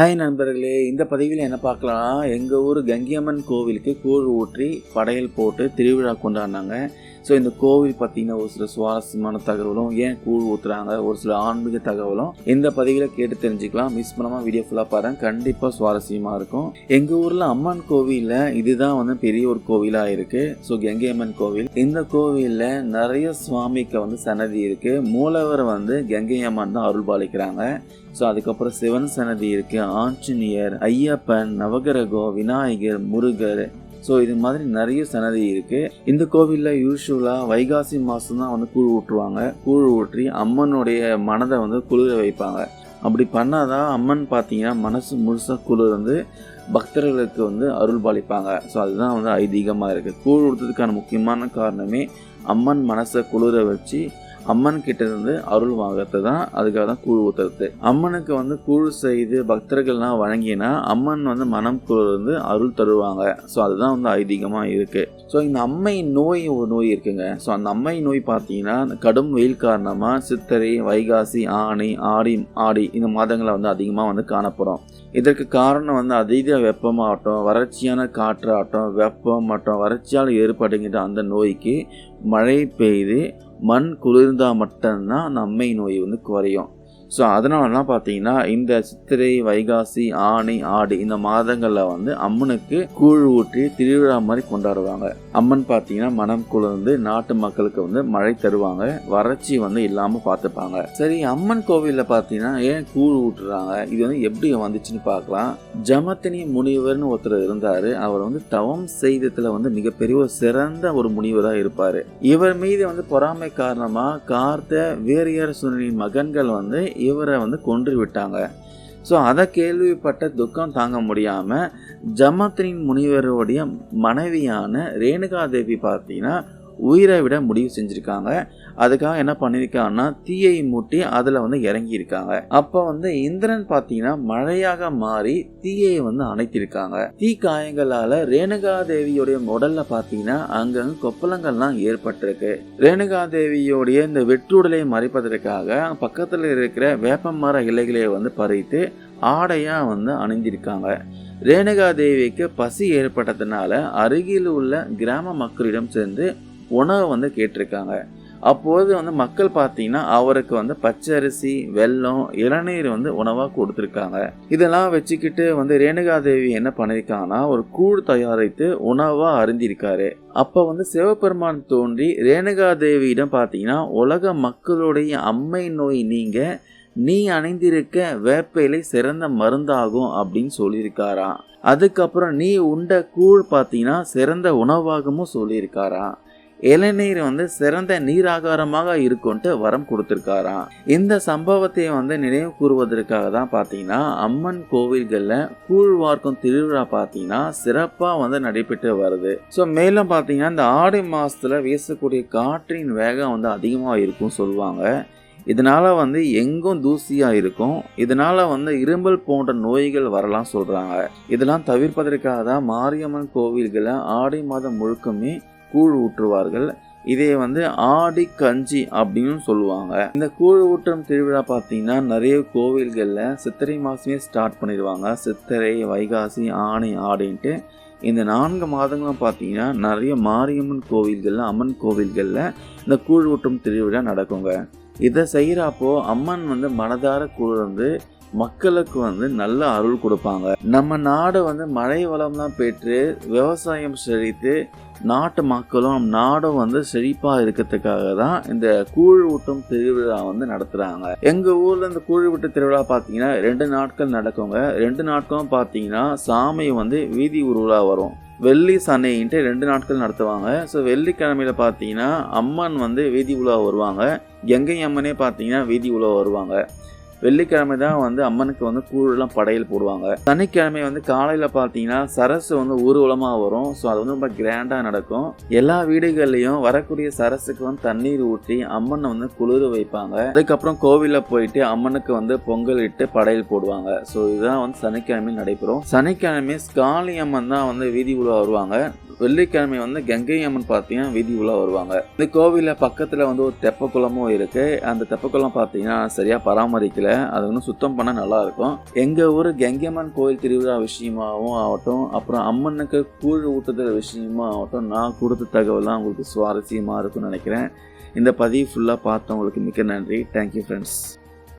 Hi நண்பர்களே இந்த பதிவில் என்ன பார்க்கலாம்? எங்கள் ஊர் கங்கியம்மன் கோவிலுக்கு கூழ் ஊற்றி படையல் போட்டு திருவிழா கொண்டாடினாங்க. ஸோ இந்த கோவில் பார்த்தீங்கன்னா ஒரு சில சுவாரஸ்யமான தகவலும் ஏன் கூழ் ஊற்றுறாங்க ஒரு சில ஆன்மீக தகவலும் இந்த பதிவில் கேட்டு தெரிஞ்சுக்கலாம். மிஸ் பண்ணாமல் வீடியோ ஃபுல்லாக பாருங்கள் கண்டிப்பாக சுவாரஸ்யமாக இருக்கும். எங்கள் ஊரில் அம்மன் கோவிலில் இதுதான் வந்து பெரிய ஒரு கோவிலாக இருக்குது ஸோ கங்கையம்மன் கோவில். இந்த கோவிலில் நிறைய சுவாமிக்கு வந்து சன்னதி இருக்குது மூலவர் வந்து கங்கை அம்மன் தான் அருள் பாலிக்கிறாங்க. ஸோ அதுக்கப்புறம் சிவன் சன்னதி இருக்குது ஆஞ்சநேயர் ஐயப்பன் நவகிரகோ விநாயகர் முருகர் ஸோ இது மாதிரி நிறைய சன்னதி இருக்கு. இந்த கோவிலில் யூஸ்வலாக வைகாசி மாதம் தான் வந்து கூழ் ஊற்றுவாங்க. கூழ் ஊற்றி அம்மனுடைய மனதை வந்து குளிர வைப்பாங்க. அப்படி பண்ணாதான் அம்மன் பார்த்தீங்கன்னா மனசு முழுசாக குளிர்ந்து பக்தர்களுக்கு வந்து அருள் பாலிப்பாங்க. ஸோ அதுதான் வந்து ஐதீகமாக இருக்குது கூழ் ஊற்றுறதுக்கான முக்கியமான காரணமே அம்மன் மனசை குளிர வச்சு அம்மன் கிட்ட இருந்து அருள் வாங்குறது தான் அதுக்காக தான் கூழ் ஊத்துறது. அம்மனுக்கு வந்து கூழ் செய்து பக்தர்கள்லாம் வழங்கினா அம்மன் வந்து மனம் குளிர்ந்து அருள் தருவாங்க. ஸோ அதுதான் வந்து ஐதீகமாக இருக்கு. ஸோ இந்த அம்மை நோய் ஒரு நோய் இருக்குங்க. ஸோ அந்த அம்மை நோய் பார்த்தீங்கன்னா கடும் வெயில் காரணமாக சித்திரை வைகாசி ஆணி ஆடி ஆடி இந்த மாதங்களை வந்து அதிகமாக வந்து காணப்படும். இதற்கு காரணம் வந்து அதீத வெப்பமாகட்டும் வறட்சியான காற்றாகட்டும் வெப்பம் மற்றும் வறட்சியால் ஏற்படுகின்ற அந்த நோய்க்கு மழை பெய்து மண் குளிர்ந்தால் மட்டும்தான் அந்த அம்மை நோய் வந்து குறையும். ஸோ அதனாலலாம் பார்த்தீங்கன்னா இந்த சித்திரை வைகாசி ஆணி ஆடி இந்த மாதங்களில் வந்து அம்மனுக்கு கூழ் ஊற்றி திருவிழா மாதிரி கொண்டாடுவாங்க. அம்மன் பார்த்தீங்கன்னா மனம் குளிர்ந்து நாட்டு மக்களுக்கு வந்து மழை தருவாங்க. வறட்சி வந்து இல்லாமல் பார்த்துப்பாங்க. சரி அம்மன் கோவிலில் பார்த்தீங்கன்னா ஏன் கூழ் ஊட்டுறாங்க? இது வந்து எப்படி வந்துச்சுன்னு பார்க்கலாம். ஜமத்தினி முனிவர்னு ஒருத்தர் இருந்தார். அவர் வந்து தவம் செய்தத்தில் வந்து மிகப்பெரிய ஒரு சிறந்த ஒரு முனிவராக இருப்பார். இவர் மீது வந்து பொறாமை காரணமாக கார்த்த வீரியர் சுனின் மகன்கள் வந்து இவரை வந்து கொன்று விட்டாங்க. ஸோ அதை கேள்விப்பட்ட துக்கம் தாங்க முடியாமல் ஜமத்தினின் முனிவருடைய மனைவியான ரேணுகா தேவி பார்த்தீங்கன்னா உயிரை விட முடிவு செஞ்சுருக்காங்க. அதுக்காக என்ன பண்ணியிருக்காங்கன்னா தீயை மூட்டி அதில் வந்து இறங்கியிருக்காங்க. அப்போ வந்து இந்திரன் பார்த்தீங்கன்னா மழையாக மாறி தீயை வந்து அணைத்திருக்காங்க. தீ காயங்களால் ரேணுகா தேவியுடைய உடல்ல பார்த்தீங்கன்னா அங்கங்க கொப்பளங்கள்லாம் ஏற்பட்டிருக்கு. ரேணுகா தேவியோடைய இந்த வெற்றுடலை மறைப்பதற்காக பக்கத்தில் இருக்கிற வேப்ப மர இலைகளை வந்து பறித்து ஆடையாக வந்து அணிந்திருக்காங்க. ரேணுகா தேவிக்கு பசி ஏற்பட்டதுனால அருகில் உள்ள கிராம மக்களிடம் சேர்ந்து உணவை வந்து கேட்டிருக்காங்க. அப்போது வந்து மக்கள் பார்த்தீங்கன்னா அவருக்கு வந்து பச்சரிசி வெல்லம் இளநீர் வந்து உணவாக கொடுத்துருக்காங்க. இதெல்லாம் வச்சுக்கிட்டு வந்து ரேணுகாதேவி என்ன பண்ணியிருக்காங்கன்னா ஒரு கூழ் தயாரித்து உணவாக அருந்திருக்காரு அப்போ வந்து சிவபெருமான் தோன்றி ரேணுகாதேவியிடம் பார்த்தீங்கன்னா உலக மக்களுடைய அம்மை நோய் நீங்க நீ அணிந்திருக்க வேப்பையிலை சிறந்த மருந்தாகும் அப்படின்னு சொல்லியிருக்காராம். அதுக்கப்புறம் நீ உண்ட கூழ் பார்த்தீங்கன்னா சிறந்த உணவாகவும் சொல்லியிருக்காராம். இளநீர் வந்து சிறந்த நீராகாரமாக இருக்கும்ட்டு வரம் கொடுத்துருக்காராம். இந்த சம்பவத்தை வந்து நினைவு கூறுவதற்காக தான் பார்த்தீங்கன்னா அம்மன் கோவில்களில் கூழ் வார்க்கும் திருவிழா பார்த்தீங்கன்னா சிறப்பாக வந்து நடைபெற்று வருது. ஸோ மேலும் பார்த்தீங்கன்னா இந்த ஆடி மாதத்தில் வீசக்கூடிய காற்றின் வேகம் வந்து அதிகமாக இருக்கும் சொல்லுவாங்க. இதனால் வந்து எங்கும் தூசியாக இருக்கும். இதனால் வந்து இரும்பல் போன்ற நோய்கள் வரலாம் சொல்கிறாங்க இதெல்லாம் தவிர்ப்பதற்காக தான் மாரியம்மன் கோவில்களை ஆடி மாதம் முழுக்கமே கூழ் ஊற்றுவார்கள். இதை வந்து ஆடி கஞ்சி அப்படின்னு சொல்லுவாங்க. இந்த கூழ் ஊற்றும் திருவிழா பார்த்தீங்கன்னா நிறைய கோவில்களில் சித்திரை மாதமே ஸ்டார்ட் பண்ணிடுவாங்க. சித்திரை வைகாசி ஆணை ஆடின்ட்டு. இந்த நான்கு மாதங்களும் பார்த்தீங்கன்னா நிறைய மாரியம்மன் கோவில்களில் அம்மன் கோவில்களில் இந்த கூழ் ஊட்டும் திருவிழா நடக்குங்க. இதை செய்கிறப்போ அம்மன் வந்து மனதார குளிர்ந்து மக்களுக்கு வந்து நல்ல அருள் கொடுப்பாங்க. நம்ம நாடு வந்து மழை வளம்லாம் பெற்று விவசாயம் செழித்து நாட்டு மக்களும் நாடும் வந்து செழிப்பாக இருக்கிறதுக்காக தான் இந்த கூழ் ஊட்டும் திருவிழா வந்து நடத்துகிறாங்க எங்கள் ஊரில் இந்த கூழ் ஊட்டு திருவிழா பார்த்தீங்கன்னா ரெண்டு நாட்கள் நடக்குங்க. ரெண்டு நாட்களும் பார்த்தீங்கன்னா சாமி வந்து வீதி உருவலாக வரும். வெள்ளி சனின்ட்டு ரெண்டு நாட்கள் நடத்துவாங்க. ஸோ வெள்ளிக்கிழமையில பார்த்தீங்கன்னா அம்மன் வந்து வீதி உலா வருவாங்க. கங்கை அம்மனே பார்த்தீங்கன்னா வீதி உலா வருவாங்க. வெள்ளிக்கிழமை தான் வந்து அம்மனுக்கு வந்து கூழெல்லாம் படையல் போடுவாங்க. சனிக்கிழமை வந்து காலையில் பார்த்தீங்கன்னா சரசு வந்து ஊர்வலமாக வரும். ஸோ அது வந்து ரொம்ப கிராண்டாக நடக்கும். எல்லா வீடுகள்லையும் வரக்கூடிய சரசுக்கு வந்து தண்ணீர் ஊற்றி அம்மனை வந்து குளிர வைப்பாங்க. அதுக்கப்புறம் கோவிலில் போயிட்டு அம்மனுக்கு வந்து பொங்கல் இட்டு படையல் போடுவாங்க. ஸோ இதுதான் வந்து சனிக்கிழமை நடைபெறும். சனிக்கிழமை காளி அம்மன் தான் வந்து வீதி உலா வருவாங்க. வெள்ளிக்கிழமை வந்து கங்கை அம்மன் பார்த்தீங்கன்னா வீதி உலா வருவாங்க. இந்த கோவிலில் பக்கத்தில் வந்து ஒரு தெப்பக்குளமும் இருக்கு. அந்த தெப்பக்குளம் பார்த்தீங்கன்னா சரியாக பராமரிக்கல. அது வந்து சுத்தம் பண்ண நல்லா இருக்கும். எங்கள் ஊர் கங்கை அம்மன் கோயில் திருவிழா விஷயமாகவும் ஆகட்டும் அப்புறம் அம்மனுக்கு கூழ் ஊட்டுதல் விஷயமா ஆகட்டும் நான் கொடுத்த தகவலாம் உங்களுக்கு சுவாரஸ்யமாக இருக்கும்னு நினைக்கிறேன். இந்த பதிவு ஃபுல்லாக பார்த்தவங்களுக்கு மிக்க நன்றி. Thank you friends